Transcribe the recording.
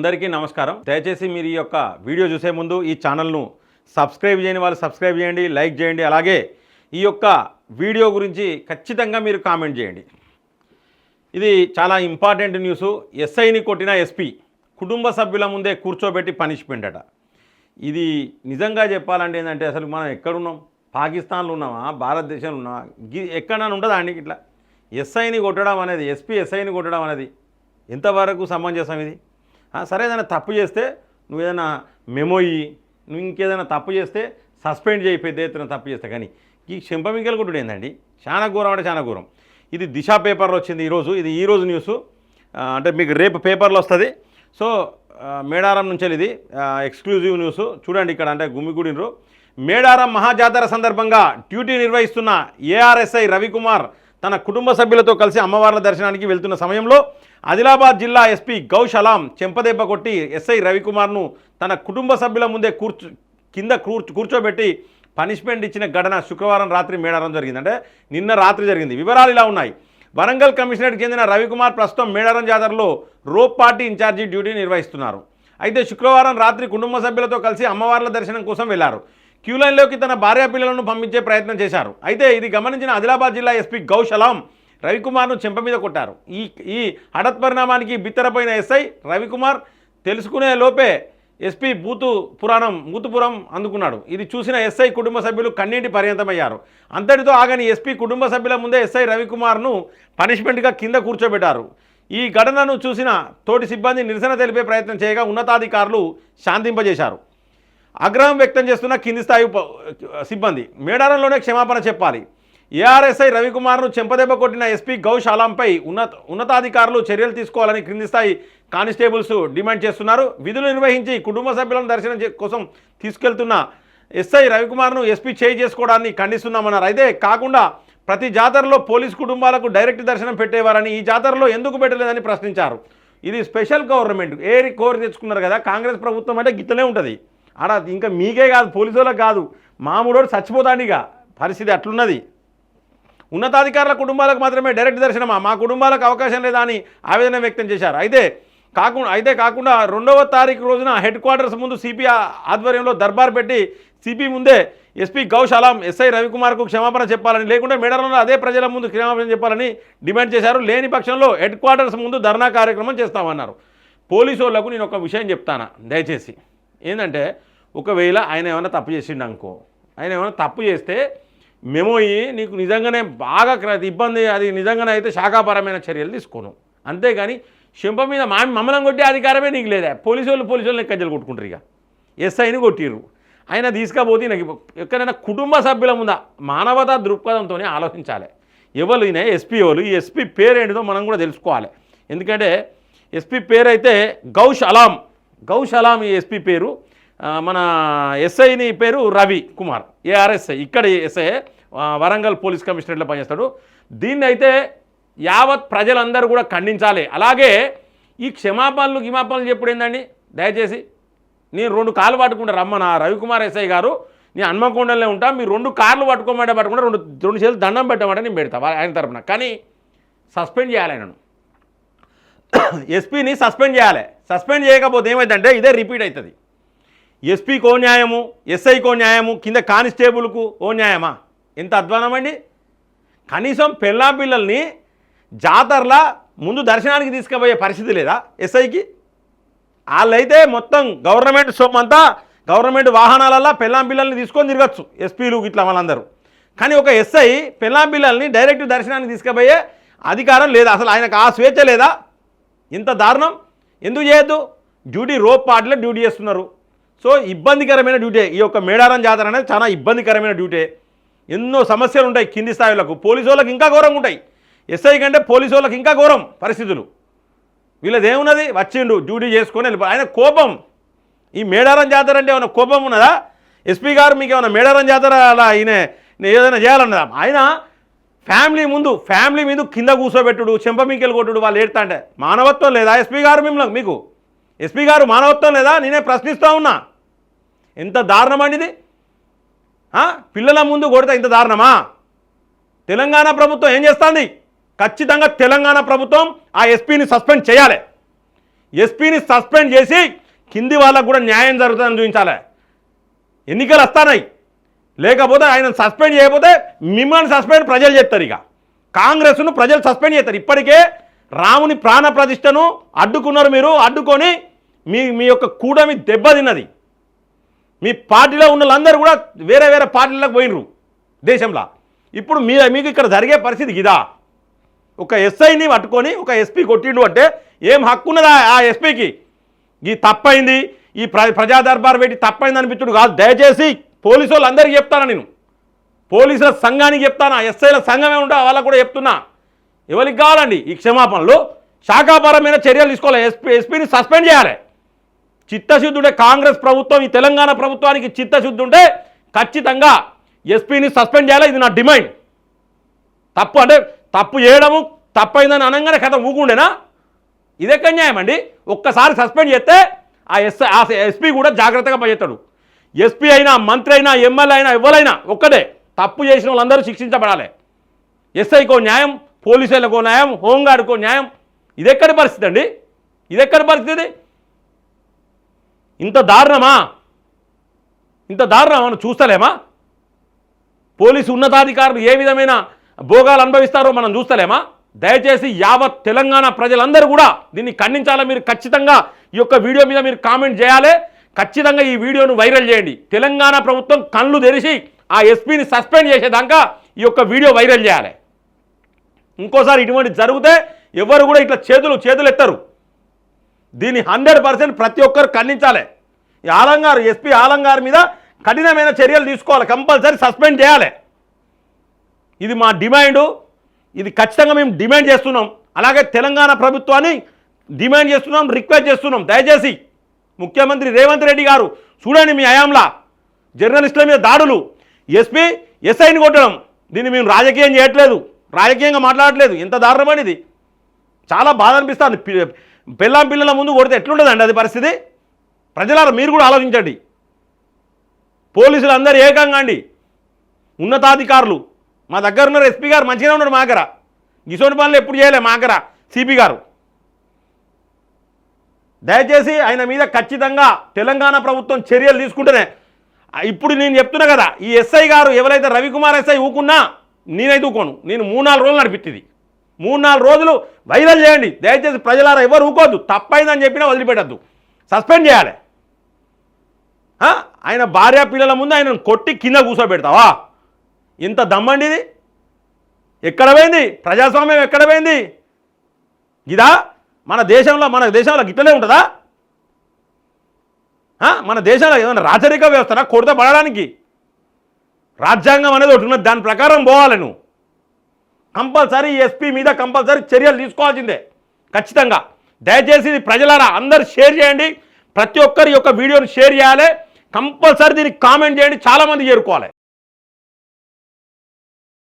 అందరికీ నమస్కారం. దయచేసి మీరు ఈ యొక్క వీడియో చూసే ముందు ఈ ఛానల్ను సబ్స్క్రైబ్ చేయని వాళ్ళు సబ్స్క్రైబ్ చేయండి లైక్ చేయండి అలాగే ఈ యొక్క వీడియో గురించి ఖచ్చితంగా మీరు కామెంట్ చేయండి. ఇది చాలా ఇంపార్టెంట్ న్యూస్. ఎస్ఐని కొట్టిన ఎస్పీ కుటుంబ సభ్యుల ముందే కూర్చోబెట్టి పనిష్మెంట్ అట. ఇది నిజంగా చెప్పాలంటే ఏంటంటే అసలు మనం ఎక్కడున్నాం? పాకిస్తాన్లో ఉన్నామా? భారతదేశంలో ఉన్నామా? గి ఎక్కడైనా ఉంటుందా అండి ఇట్లా? ఎస్ఐని కొట్టడం అనేది ఎస్పీ ఎస్ఐని కొట్టడం అనేది ఎంతవరకు సమంజసం ఇది? సరే ఏదైనా తప్పు చేస్తే నువ్వు ఏదైనా మెమో ఇయ్యి నువ్వు ఇంకేదైనా తప్పు చేస్తే సస్పెండ్ చేయి పెద్ద ఎత్తున తప్పు చేస్తే. కానీ ఈ చెంపమింకలు కూడా ఏంటండి చాలా ఘోరం అంటే చాలా ఘోరం. ఇది దిశ పేపర్లో వచ్చింది ఈరోజు ఇది ఈరోజు న్యూస్ అంటే మీకు రేపు పేపర్లో వస్తుంది. సో మేడారం నుంచి ఇది ఎక్స్క్లూజివ్ న్యూస్ చూడండి ఇక్కడ అంటే గుమిగూడినరు మేడారం మహాజాతర సందర్భంగా డ్యూటీ నిర్వహిస్తున్న ఏఆర్ఎస్ఐ రవికుమార్ తన కుటుంబ సభ్యులతో కలిసి అమ్మవార్ల దర్శనానికి వెళ్తున్న సమయంలో ఆదిలాబాద్ జిల్లా ఎస్పీ గౌషలాం చెంపదెబ్బ కొట్టి ఎస్ఐ రవికుమార్ను తన కుటుంబ సభ్యుల ముందే కూర్చు కింద కూర్చు కూర్చోబెట్టి పనిష్మెంట్ ఇచ్చిన ఘటన శుక్రవారం రాత్రి మేడారం జరిగింది. అంటే నిన్న రాత్రి జరిగింది. వివరాలు ఇలా ఉన్నాయి. వరంగల్ కమిషనర్కి చెందిన రవికుమార్ ప్రస్తుతం మేడారం జాతరలో రోప్ పార్టీ ఇన్ఛార్జి డ్యూటీ నిర్వహిస్తున్నారు. అయితే శుక్రవారం రాత్రి కుటుంబ సభ్యులతో కలిసి అమ్మవార్ల దర్శనం కోసం వెళ్ళారు. క్యూ లైన్లోకి తన భార్యా పిల్లలను పంపించే ప్రయత్నం చేశారు. అయితే ఇది గమనించిన ఆదిలాబాద్ జిల్లా ఎస్పీ గౌశలాం రవికుమార్ను చెంప మీద కొట్టారు. ఈ ఈ హఠత్ పరిణామానికి బిత్తరపోయిన ఎస్ఐ రవికుమార్ తెలుసుకునే లోపే ఎస్పీ బూతు పురాణం బూతుపురం అందుకున్నాడు. ఇది చూసిన ఎస్ఐ కుటుంబ సభ్యులు కన్నీటి పర్యంతమయ్యారు. అంతటితో ఆగని ఎస్పీ కుటుంబ సభ్యుల ముందే ఎస్ఐ రవికుమార్ను పనిష్మెంట్గా కింద కూర్చోబెట్టారు. ఈ ఘటనను చూసిన తోటి సిబ్బంది నిరసన తెలిపే ప్రయత్నం చేయగా ఉన్నతాధికారులు శాంతింపజేశారు. ఆగ్రహం వ్యక్తం చేస్తున్న కింది స్థాయి సిబ్బంది. మేడారంలోనే క్షమాపణ చెప్పాలి. ఏఆర్ఎస్ఐ రవికుమార్ను చెంపదెబ్బ కొట్టిన ఎస్పీ గౌశాలంపై ఉన్నత ఉన్నతాధికారులు చర్యలు తీసుకోవాలని క్రింది స్థాయి కానిస్టేబుల్స్ డిమాండ్ చేస్తున్నారు. విధులు నిర్వహించి కుటుంబ సభ్యులను దర్శనం చే- కోసం తీసుకెళ్తున్న ఎస్ఐ రవికుమార్ను ఎస్పీ చేయి చేసుకోవడాన్ని ఖండిస్తున్నామన్నారు. అయితే కాకుండా ప్రతి జాతరలో పోలీస్ కుటుంబాలకు డైరెక్ట్ దర్శనం పెట్టేవారని ఈ జాతరలో ఎందుకు పెట్టలేదని ప్రశ్నించారు. ఇది స్పెషల్ గవర్నమెంట్. ఏరి కోరి తెచ్చుకున్నారు కదా కాంగ్రెస్ ప్రభుత్వం అంటే గిట్లనే ఉంటుంది. ఆడ ఇంకా మీకే కాదు పోలీసు వాళ్ళకి కాదు. మామూలు ఇక పరిస్థితి అట్లున్నది. ఉన్నతాధికారుల కుటుంబాలకు మాత్రమే డైరెక్ట్ దర్శనమా? మా కుటుంబాలకు అవకాశం లేదా అని ఆవేదన వ్యక్తం చేశారు. అయితే కాకుండా అయితే కాకుండా రెండవ తారీఖు రోజున హెడ్ క్వార్టర్స్ ముందు సిపి ఆధ్వర్యంలో దర్బార్ పెట్టి సిపి ముందే ఎస్పీ గౌశాలాం ఎస్ఐ రవికుమార్కు క్షమాపణ చెప్పాలని లేకుంటే మేడరంలో అదే ప్రజల ముందు క్షమాపణ చెప్పాలని డిమాండ్ చేశారు. లేని పక్షంలో హెడ్ క్వార్టర్స్ ముందు ధర్నా కార్యక్రమం చేస్తామన్నారు. పోలీసు వాళ్ళకు నేను ఒక విషయం చెప్తాను? దయచేసి. ఏంటంటే ఒకవేళ ఆయన ఏమైనా తప్పు చేసిండు అనుకో ఆయన ఏమైనా తప్పు చేస్తే మేము నీకు నిజంగానే బాగా ఇబ్బంది అది నిజంగానే అయితే శాఖాపరమైన చర్యలు తీసుకోను. అంతేగాని శింప మీద మా మమ్మల్ని కొట్టే అధికారమే నీకు లేదా? పోలీసు వాళ్ళు పోలీసు వాళ్ళని కజ్జలు కొట్టుకుంటారు ఇక. ఎస్ఐని కొట్టిర్రు. ఆయన తీసుకపోతే నాకు ఎక్కడైనా కుటుంబ సభ్యుల ముందా మానవతా దృక్పథంతోనే ఆలోచించాలి. ఎవరు ఈయన? ఎస్పీ వాళ్ళు. ఈ ఎస్పీ పేరేంటిదో మనం కూడా తెలుసుకోవాలి. ఎందుకంటే ఎస్పీ పేరు అయితే గౌష్ అలాం. గౌష్ ఎస్పీ పేరు మన ఎస్ఐని పేరు రవి కుమార్ ఏఆర్ఎస్ఐ ఇక్కడ ఎస్ఐ వరంగల్ పోలీస్ కమిషనరేట్లో పనిచేస్తాడు. దీన్ని అయితే యావత్ ప్రజలందరూ కూడా ఖండించాలి. అలాగే ఈ క్షమాపణలు గిమాపణలు చెప్పుడు ఏందండి? దయచేసి నేను రెండు కార్లు పట్టుకుంటా రమ్మన రవికుమార్ ఎస్ఐ గారు నేను హన్మకొండలో ఉంటా. మీరు రెండు కార్లు పట్టుకోమంటే పట్టుకుంటే రెండు రెండు చేతులు దండం పెట్టమంటే నేను పెడతా ఆయన తరపున. కానీ సస్పెండ్ చేయాలి ఆయనను. ఎస్పీని సస్పెండ్ చేయాలి. సస్పెండ్ చేయకపోతే ఏమైందంటే ఇదే రిపీట్ అవుతుంది. ఎస్పీకి ఓ న్యాయము ఎస్ఐకి ఓ న్యాయము కింద కానిస్టేబుల్కు ఓ న్యాయమా? ఎంత అధ్వానమండి కనీసం పెళ్ళా పిల్లల్ని జాతరలా ముందు దర్శనానికి తీసుకుపోయే పరిస్థితి లేదా ఎస్ఐకి? వాళ్ళైతే మొత్తం గవర్నమెంట్ సొమ్మంతా గవర్నమెంట్ వాహనాలల్లో పెళ్ళాం పిల్లల్ని తీసుకొని తిరగచ్చు ఎస్పీలు ఇట్లా వాళ్ళందరూ. కానీ ఒక ఎస్ఐ పెళ్ళాం పిల్లల్ని డైరెక్ట్ దర్శనానికి తీసుకుపోయే అధికారం లేదా? అసలు ఆయనకు ఆ స్వేచ్ఛ లేదా? ఇంత దారుణం? ఎందుకు చేయొద్దు? డ్యూటీ రోప్ పాటలే డ్యూటీ చేస్తున్నారు. సో ఇబ్బందికరమైన డ్యూటీ. ఈ యొక్క మేడారం జాతర అనేది చాలా ఇబ్బందికరమైన డ్యూటీ. ఎన్నో సమస్యలు ఉంటాయి కింది స్థాయిలకు. పోలీసు వాళ్ళకి ఇంకా ఘోరంగా ఉంటాయి. ఎస్ఐ కంటే పోలీసు వాళ్ళకి ఇంకా ఘోరం పరిస్థితులు. వీళ్ళది ఏమున్నది వచ్చిండు డ్యూటీ చేసుకొని వెళ్ళిపో. ఆయన కోపం. ఈ మేడారం జాతర అంటే ఏమైనా కోపం ఉన్నదా? ఎస్పీ గారు మీకు ఏమైనా మేడారం జాతర అలా ఈయన ఏదైనా చేయాలన్నదా? ఆయన ఫ్యామిలీ ముందు ఫ్యామిలీ మీద కింద కూర్చోబెట్టుడు చెంపమింకెలు కొట్టుడు వాళ్ళు ఏడుతాంటే. మానవత్వం లేదా? ఎస్పీ గారు మిమ్మల్ని మీకు? ఎస్పీ గారు మానవత్వం లేదా? నేనే ప్రశ్నిస్తూ ఉన్నా. ఎంత దారుణం అండి ఇది? పిల్లల ముందు కొడితే ఇంత దారుణమా? తెలంగాణ ప్రభుత్వం ఏం చేస్తుంది? ఖచ్చితంగా తెలంగాణ ప్రభుత్వం ఆ ఎస్పీని సస్పెండ్ చేయాలి. ఎస్పీని సస్పెండ్ చేసి కింది వాళ్ళకు కూడా న్యాయం జరుగుతుందని చూపించాలి. ఎన్నికలు వస్తానాయి. లేకపోతే ఆయన సస్పెండ్ చేయకపోతే మిమ్మల్ని సస్పెండ్ ప్రజలు చేస్తారు ఇక. కాంగ్రెస్ను ప్రజలు సస్పెండ్ చేస్తారు. ఇప్పటికే రాముని ప్రాణ ప్రతిష్టను అడ్డుకున్నారు మీరు. అడ్డుకొని మీ మీ యొక్క కూడమి దెబ్బతిన్నది మీ పార్టీలో ఉన్న వాళ్ళందరూ కూడా వేరే వేరే పార్టీలకు పోయినరు దేశంలో. ఇప్పుడు మీ మీకు ఇక్కడ జరిగే పరిస్థితి ఇదా? ఒక ఎస్ఐని పట్టుకొని ఒక ఎస్పీ కొట్టిండు అంటే ఏం హక్కు ఉన్నదా ఆ ఎస్పీకి? ఈ తప్పైంది. ఈ ప్ర ప్రజా దర్బార్ పెట్టి తప్పైంది అనిపించుడు కాదు. దయచేసి పోలీసు వాళ్ళందరికీ చెప్తాను నేను? పోలీసుల సంఘానికి చెప్తానా? ఎస్ఐల సంఘమే ఉంటా వాళ్ళకు కూడా చెప్తున్నా. ఎవరికి కావాలండి? ఈ క్షమాపణలు. శాఖాపరమైన చర్యలు తీసుకోవాలి. ఎస్పీ ఎస్పీని సస్పెండ్ చేయాలి. చిత్తశుద్ధి ఉంటే కాంగ్రెస్ ప్రభుత్వం ఈ తెలంగాణ ప్రభుత్వానికి చిత్తశుద్ధి ఉంటే ఖచ్చితంగా ఎస్పీని సస్పెండ్ చేయాలి. ఇది నా డిమాండ్. తప్పు అంటే తప్పు చేయడము తప్పైందని అనగానే కథ ఊకుండేనా? ఇదెక్క న్యాయం అండి ఒక్కసారి సస్పెండ్ చేస్తే ఆ ఎస్ ఆ ఎస్పీ కూడా జాగ్రత్తగా పనిచేస్తాడు. ఎస్పీ అయినా మంత్రి అయినా ఎమ్మెల్యే అయినా ఎవరైనా ఒక్కడే తప్పు చేసిన వాళ్ళందరూ శిక్షించబడాలి. ఎస్ఐకో న్యాయం పోలీసులకో న్యాయం హోంగార్డుకో న్యాయం ఇదెక్కడి పరిస్థితి అండి? ఇదెక్కడి పరిస్థితి? ఇంత దారుణమా? ఇంత దారుణం మనం చూస్తలేమా? పోలీసు ఉన్నతాధికారులు ఏ విధమైన భోగాలు అనుభవిస్తారో మనం చూస్తలేమా? దయచేసి యావత్ తెలంగాణ ప్రజలందరూ కూడా దీన్ని ఖండించాలా? మీరు ఖచ్చితంగా ఈ యొక్క వీడియో మీద మీరు కామెంట్ చేయాలి. ఖచ్చితంగా ఈ వీడియోను వైరల్ చేయండి. తెలంగాణ ప్రభుత్వం కళ్ళు తెరిచి ఆ ఎస్పీని సస్పెండ్ చేసేదాకా ఈ యొక్క వీడియో వైరల్ చేయాలి. ఇంకోసారి ఇటువంటి జరిగితే ఎవరు కూడా ఇట్లా చేతులు చేతులు ఎత్తరు దీన్ని హండ్రెడ్ పర్సెంట్ ప్రతి ఒక్కరు ఖండించాలి. ఈ ఆలంగారు ఎస్పీ ఆలంగారు మీద కఠినమైన చర్యలు తీసుకోవాలి. కంపల్సరీ సస్పెండ్ చేయాలి. ఇది మా డిమాండు. ఇది ఖచ్చితంగా మేము డిమాండ్ చేస్తున్నాం. అలాగే తెలంగాణ ప్రభుత్వాన్ని డిమాండ్ చేస్తున్నాం రిక్వెస్ట్ చేస్తున్నాం. దయచేసి ముఖ్యమంత్రి రేవంత్ రెడ్డి గారు. చూడండి మీ హయాంలా. జర్నలిస్టుల మీద దాడులు. ఎస్పీ ఎస్ఐని కొట్టడం. దీన్ని మేము రాజకీయం చేయట్లేదు. రాజకీయంగా మాట్లాడట్లేదు. ఎంత దారుణమైనది. చాలా బాధ అనిపిస్తుంది. పిల్లం పిల్లల ముందు కొడితే ఎట్లుంటుందండి అది పరిస్థితి? ప్రజలారా మీరు కూడా ఆలోచించండి. పోలీసులు అందరూ ఏకంగా అండి. ఉన్నతాధికారులు. మా దగ్గర ఉన్న ఎస్పీ గారు మంచిగా ఉన్నాడు మా దగ్గర. గిసోని పనులు ఎప్పుడు చేయలే మా దగ్గర సిపి గారు. దయచేసి ఆయన మీద ఖచ్చితంగా తెలంగాణ ప్రభుత్వం చర్యలు తీసుకుంటేనే. ఇప్పుడు నేను చెప్తున్నా కదా ఈ ఎస్ఐ గారు ఎవరైతే రవికుమార్ ఎస్ఐ ఊకున్నా నేనైతే ఊకోను. నేను మూడు నాలుగు రోజులు నడిపించింది మూడు నాలుగు రోజులు వైరల్ చేయండి. దయచేసి ప్రజలారా ఎవరు ఊకోద్దు. తప్పైందని చెప్పినా వదిలిపెట్టద్దు. సస్పెండ్ చేయాలి. ఆయన భార్య పిల్లల ముందు ఆయనను కొట్టి కింద కూర్చోబెడతావా ఇంత దమ్మండి ఇది? ఎక్కడ పోయింది? ప్రజాస్వామ్యం ఎక్కడ పోయింది? ఇదా? మన దేశంలో మన దేశంలో గిట్టలే ఉంటుందా? మన దేశంలో ఏదైనా రాచరిక వ్యవస్థనా? కొడత పడడానికి. రాజ్యాంగం అనేది ఒకటి ఉన్నది. దాని ప్రకారం పోవాలి నువ్వు. కంపల్సరీ ఎస్పీ మీద కంపల్సరీ చర్యలు తీసుకోవాల్సిందే. ఖచ్చితంగా. దయచేసి ఇది ప్రజలారా అందరు షేర్ చేయండి. ప్రతి ఒక్కరి యొక్క వీడియోని షేర్ చేయాలి. కంపల్సరీ దీనికి కామెంట్ చేయండి. చాలామంది చేరుకోవాలి.